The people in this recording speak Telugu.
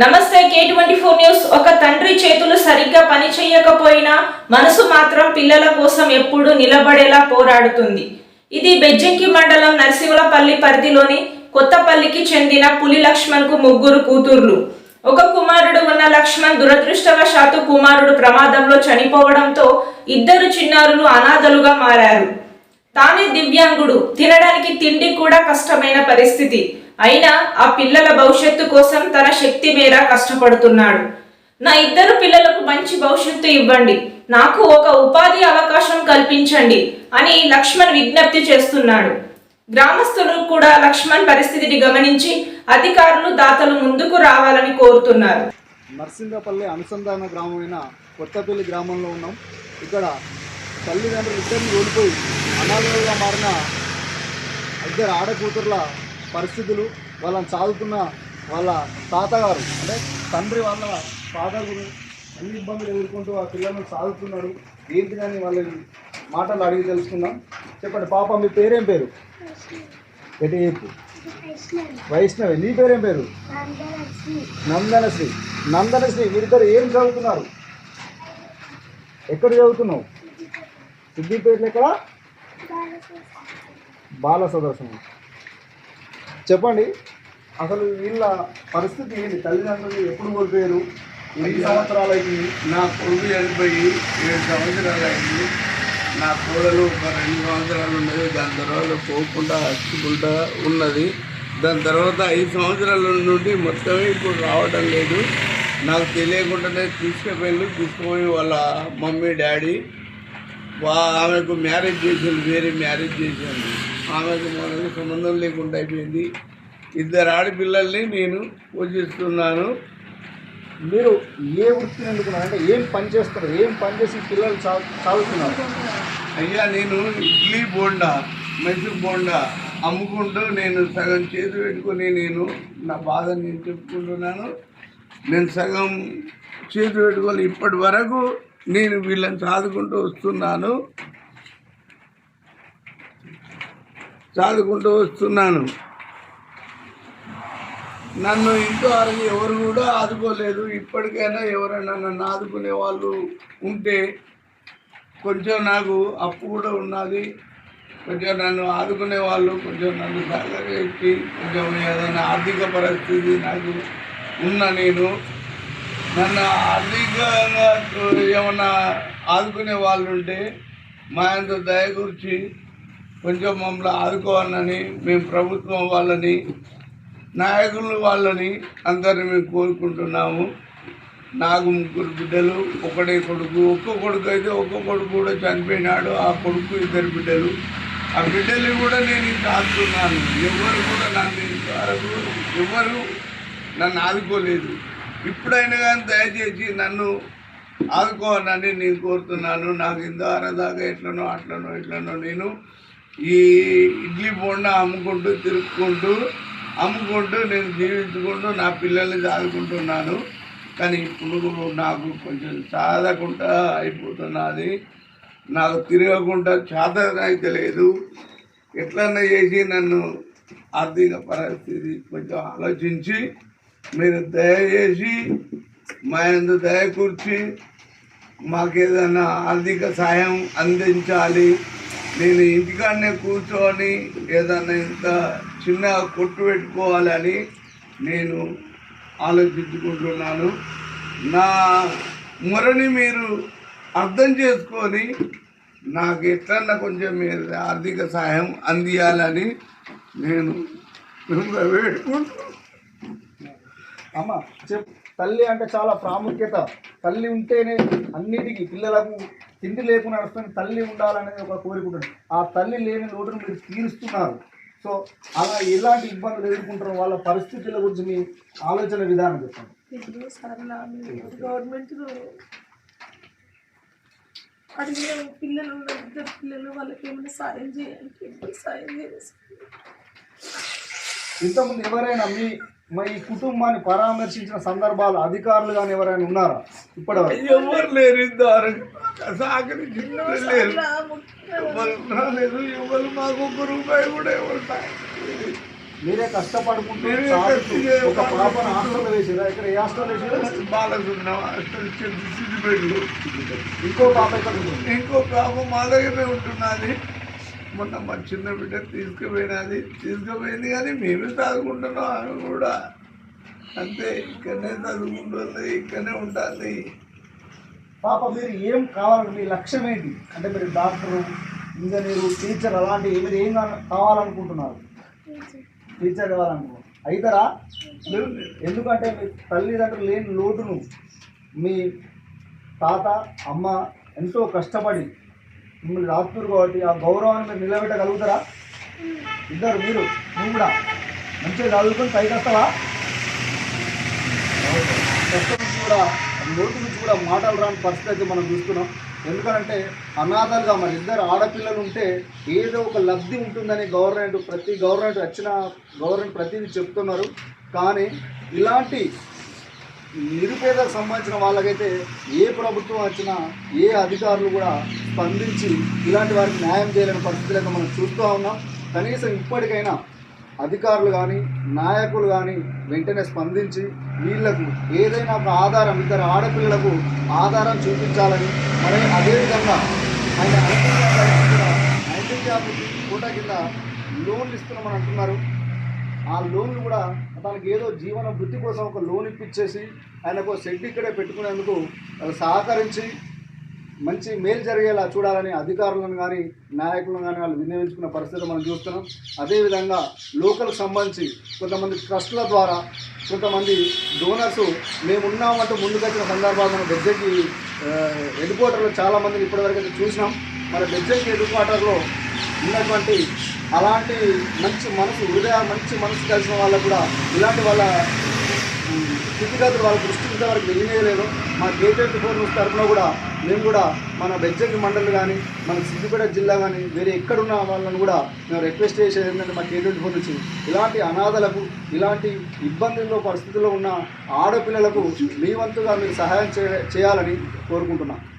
నమస్తే కే ట్వంటీ ఫోర్ న్యూస్. ఒక తండ్రి చేతులు సరిగ్గా పని చేయకపోయినా మనసు మాత్రం పిల్లల కోసం ఎప్పుడూ నిలబడేలా పోరాడుతుంది. ఇది బెజ్జంకి మండలం నరసింహలపల్లి పరిధిలోని కొత్తపల్లికి చెందిన పులి లక్ష్మణ్కు ముగ్గురు కూతుర్లు. ఒక కుమారుడు ఉన్న లక్ష్మణ్ దురదృష్టవశాత్తు కుమారుడు ప్రమాదంలో చనిపోవడంతో ఇద్దరు చిన్నారులు అనాథలుగా మారారు. తానే దివ్యాంగుడు. తినడానికి తిండి కూడా కష్టమైన పరిస్థితి. అయినా ఆ పిల్లల భవిష్యత్తు కోసం తన శక్తి మేర కష్టపడుతున్నాడు. నా ఇద్దరు పిల్లలకు మంచి భవిష్యత్తు ఇవ్వండి. నాకు ఒక ఉపాధి అవకాశం కల్పించండి అని లక్ష్మణ్ విజ్ఞప్తి చేస్తున్నాడు. గ్రామస్తులు కూడా లక్ష్మణ్ పరిస్థితిని గమనించి అధికారులు దాతలు ముందుకు రావాలని కోరుతున్నారు. నర్సింగపల్లి అనుసంధాన గ్రామమైన కొత్తపల్లి గ్రామంలో ఉన్నాం. ఇక్కడ తల్లిదండ్రులు ఇద్దరిని ఓడిపోయి అనాథలుగా మారిన ఇద్దరు ఆడకూతుర్ల పరిస్థితులు వాళ్ళని సాగుతున్న వాళ్ళ తాతగారు అంటే తండ్రి వాళ్ళ ఫాదర్ అన్ని ఇబ్బందులు ఎదుర్కొంటూ ఆ పిల్లలను సాగుతున్నాడు ఏంటి కానీ వాళ్ళని మాటలు అడిగి తెలుసుకుందాం. చెప్పండి పాప మీ పేరేం పేరు? ఎటు చెప్పు వైష్ణవి. నీ పేరేం పేరు? నందనశ్రీ. నందనశ్రీ వీరిద్దరు ఏం చదువుతున్నారు? ఎక్కడ చదువుతున్నావు? సిద్దిపేటలో ఎక్కడ? బాల సదస్సు చెప్పండి. అసలు వీళ్ళ పరిస్థితి ఏంటి తల్లిదండ్రులు ఎప్పుడు కోల్పోయారు? ఎన్ని సంవత్సరాలు అయింది నా కొడుకు చనిపోయి ఏడు సంవత్సరాలు అయింది నా కోడలు ఒక రెండు సంవత్సరాలు ఉన్నది. దాని తర్వాత పోకుండా హచ్చుకుంటా ఉన్నది. దాని తర్వాత ఐదు సంవత్సరాల నుండి మొత్తమే ఇప్పుడు రావడం లేదు. నాకు తెలియకుండానే తీసుకుపోయి తీసుకుపోయి వాళ్ళ మమ్మీ డాడీ వా ఆమెకు మ్యారేజ్ చేసింది వేరే మ్యారేజ్ చేశాను ఆమెకు మనకు సంబంధం లేకుండా అయిపోయింది. ఇద్దరు ఆడపిల్లల్ని నేను పూజిస్తున్నాను. మీరు ఏ వృత్తిని అనుకున్నారు? అంటే ఏం పని చేస్తారు? ఏం పని చేసి పిల్లలు చదువుతున్నారు? అయ్యా నేను ఇడ్లీ బోండా మైసూర్ బోండా అమ్ముకుంటూ నేను సగం చేతి పెట్టుకొని నేను నా బాధ నేను చెప్పుకుంటున్నాను. నేను సగం చేతి పెట్టుకొని ఇప్పటి వరకు నేను వీళ్ళని చదువుకుంటూ వస్తున్నాను. చాలుకుంటూ వస్తున్నాను. నన్ను ఇంతవరకు ఎవరు కూడా ఆదుకోలేదు. ఇప్పటికైనా ఎవరైనా నన్ను ఆదుకునే వాళ్ళు ఉంటే కొంచెం నాకు అప్పు కూడా ఉన్నది. కొంచెం నన్ను ఆదుకునే వాళ్ళు కొంచెం నన్ను సహకరించి కొంచెం ఏదైనా ఆర్థిక పరిస్థితి నాకు ఉన్న నేను నన్ను ఆర్థికంగా ఏమన్నా ఆదుకునే వాళ్ళు ఉంటే మా ఆయనతో దయ కొంచెం మమ్మల్ని ఆదుకోవాలని మేము ప్రభుత్వం వాళ్ళని నాయకులు వాళ్ళని అందరిని మేము కోరుకుంటున్నాము. నాకు ముగ్గురు బిడ్డలు ఒకటే కొడుకు. ఒక్క కొడుకు అయితే ఒక్క కొడుకు కూడా చనిపోయినాడు. ఆ కొడుకు ఇద్దరు బిడ్డలు. ఆ బిడ్డలు కూడా నేను ఆదుకున్నాను. ఎవరు కూడా నన్ను ఇంతవరకు ఎవరు నన్ను ఆదుకోలేదు. ఇప్పుడైనా కానీ దయచేసి నన్ను ఆదుకోవాలని నేను కోరుతున్నాను. నాకు ఇందార దాకా ఎట్లనో అట్లనో ఇట్లనో నేను ఈ ఇడ్లీ బోండా అమ్ముకుంటూ తిరుక్కుంటూ అమ్ముకుంటూ నేను జీవించుకుంటూ నా పిల్లల్ని చదువుకుంటున్నాను. కానీ ఇప్పుడు నాకు కొంచెం సాధకుండా అయిపోతున్నది. నాకు తిరగకుండా చేత లేదు. ఎట్లన్నా చేసి నన్ను ఆర్థిక పరిస్థితి కొంచెం ఆలోచించి మీరు దయచేసి మా ఎందు దయకూర్చి మాకేదన్నా ఆర్థిక సాయం అందించాలి. నేను ఇంటికాడనే కూర్చొని ఏదైనా ఇంత చిన్న కొట్టు పెట్టుకోవాలని నేను ఆలోచించుకుంటున్నాను. నా మొరని మీరు అర్థం చేసుకొని నాకు ఎట్లన్నా కొంచెం మీరు ఆర్థిక సహాయం అందియాలని నేను అమ్మ చెప్ తల్లి అంటే చాలా ప్రాముఖ్యత. తల్లి ఉంటేనే అన్నిటికీ పిల్లలకు తిండి లేకుండా నడుస్తుంది తల్లి ఉండాలనేది ఒక కోరిక ఉంటుంది. ఆ తల్లి లేని లోటును మీరు తీరుస్తున్నారు. సో అలా ఎలాంటి ఇబ్బందులు ఎదుర్కొంటారో వాళ్ళ పరిస్థితుల గురించి మీ ఆలోచన విధానం చెప్పండి. గవర్నమెంట్ అడిగిన పిల్లలు ఉన్న ఇద్దరు పిల్లలు వాళ్ళకి ఏమైనా సాయం చేయాలి సాయం చేయాలి? ఇంతకుముందు ఎవరైనా మీ మా ఈ కుటుంబాన్ని పరామర్శించిన సందర్భాలు అధికారులు కానీ ఎవరైనా ఉన్నారా? ఇప్పటివరకు. ఎవరు లేరు ఇంతవరకు సహకరించి లేరు. ఎవరు రాలేదు. ఎవరు మాకు ఒక్క రూపాయి కూడా ఎవరు. మీరే కష్టపడుకుంటూ మీరే సాగుతూ కష్టపడి ఒక పాపను హాస్టల్ వేసిరా? ఇక్కడ ఏ హాస్టల్ వేసిరా బాలసున్నాం ఇంకో పాప ఇక్కడ ఇంకో పాప మా దగ్గరనే ఉంటున్నది. మొన్న మా చిన్న బిడ్డ తీసుకుపోయినది. తీసుకుపోయింది కానీ మేమే చదువుకుంటున్నాం ఆమె కూడా. అంతే ఇక్కడనే చదువుకుంటుంది ఇక్కడనే ఉంటుంది. పాప మీరు ఏం కావాలి? మీ లక్ష్యం ఏంటి? అంటే మీరు డాక్టర్ ఇంజనీరు టీచర్ అలాంటి మీరు ఏం కావ- కావాలనుకుంటున్నారు? టీచర్ కావాలనుకుంటున్నారు. అవుతారా ఎందుకంటే మీ తల్లిదండ్రులు లేని లోటును మీ తాత అమ్మ ఎంతో కష్టపడి మిమ్మల్ని రాస్తున్నారు కాబట్టి ఆ గౌరవాన్ని మీరు నిలబెట్టగలుగుతారా? ఇద్దరు మీరు నువ్వు కూడా. మంచిగా చదువుకొని పైకి వస్తావా కష్టం నుంచి కూడా నోటి నుంచి కూడా మాటలు రాని పరిస్థితి అయితే మనం చూస్తున్నాం. ఎందుకంటే అనాథాలుగా మరి ఇద్దరు ఆడపిల్లలు ఉంటే ఏదో ఒక లబ్ధి ఉంటుందని గవర్నమెంట్ ప్రతి గవర్నమెంట్ వచ్చిన గవర్నమెంట్ ప్రతిదీ చెప్తున్నారు. కానీ ఇలాంటి నిరుపేదకు సంబంధించిన వాళ్ళకైతే ఏ ప్రభుత్వం వచ్చినా ఏ అధికారులు కూడా స్పందించి ఇలాంటి వారికి న్యాయం చేయలేని పరిస్థితులు మనం చూస్తూ ఉన్నాం. కనీసం ఇప్పటికైనా అధికారులు కానీ నాయకులు కానీ వెంటనే స్పందించి వీళ్ళకు ఏదైనా ఒక ఆధారం ఇద్దరు ఆడపిల్లలకు ఆధారం చూపించాలని మరి అదేవిధంగా ఆయన ఐటీ అభివృద్ధి కోట కింద లోన్లు ఇస్తున్నామని అంటున్నారు. ఆ లోన్లు కూడా తనకి ఏదో జీవన వృత్తి కోసం ఒక లోన్ ఇప్పించేసి ఆయనకు షెడ్ ఇక్కడే పెట్టుకునేందుకు సహకరించి మంచి మేలు జరిగేలా చూడాలని అధికారులను కానీ నాయకులను కానీ వాళ్ళు వినియోగించుకున్న పరిస్థితి మనం చూస్తున్నాం. అదేవిధంగా లోకల్కి సంబంధించి కొంతమంది ట్రస్టుల ద్వారా కొంతమంది డోనర్స్ మేమున్నామంటూ ముందుకొచ్చిన సందర్భాలు మన బెజ్జకి హెడ్ క్వార్టర్లో చాలామందిని ఇప్పటివరకు అయితే చూసినాం. మన బెజ్జకి హెడ్ క్వార్టర్లో ఉన్నటువంటి అలాంటి మంచి మనసు హృదయ మంచి మనసు కలిసిన వాళ్ళకు కూడా ఇలాంటి వాళ్ళ స్థితిగతులు వాళ్ళ దృష్టి ఇంతవరకు వెళ్ళినేయలేదు. మా గేటెడ్ ఫోర్ న్యూస్ తరఫున కూడా మేము కూడా మన బెజ్జంగి మండలి కానీ మన సిద్దిపేట జిల్లా కానీ వేరే ఎక్కడున్న వాళ్ళని కూడా మేము రిక్వెస్ట్ చేసేది ఏంటంటే మా గేటెడ్ ఫోర్ నుంచి ఇలాంటి అనాథలకు ఇలాంటి ఇబ్బందుల్లో పరిస్థితుల్లో ఉన్న ఆడపిల్లలకు మీ వంతుగా మీరు సహాయం చేయాలని కోరుకుంటున్నాను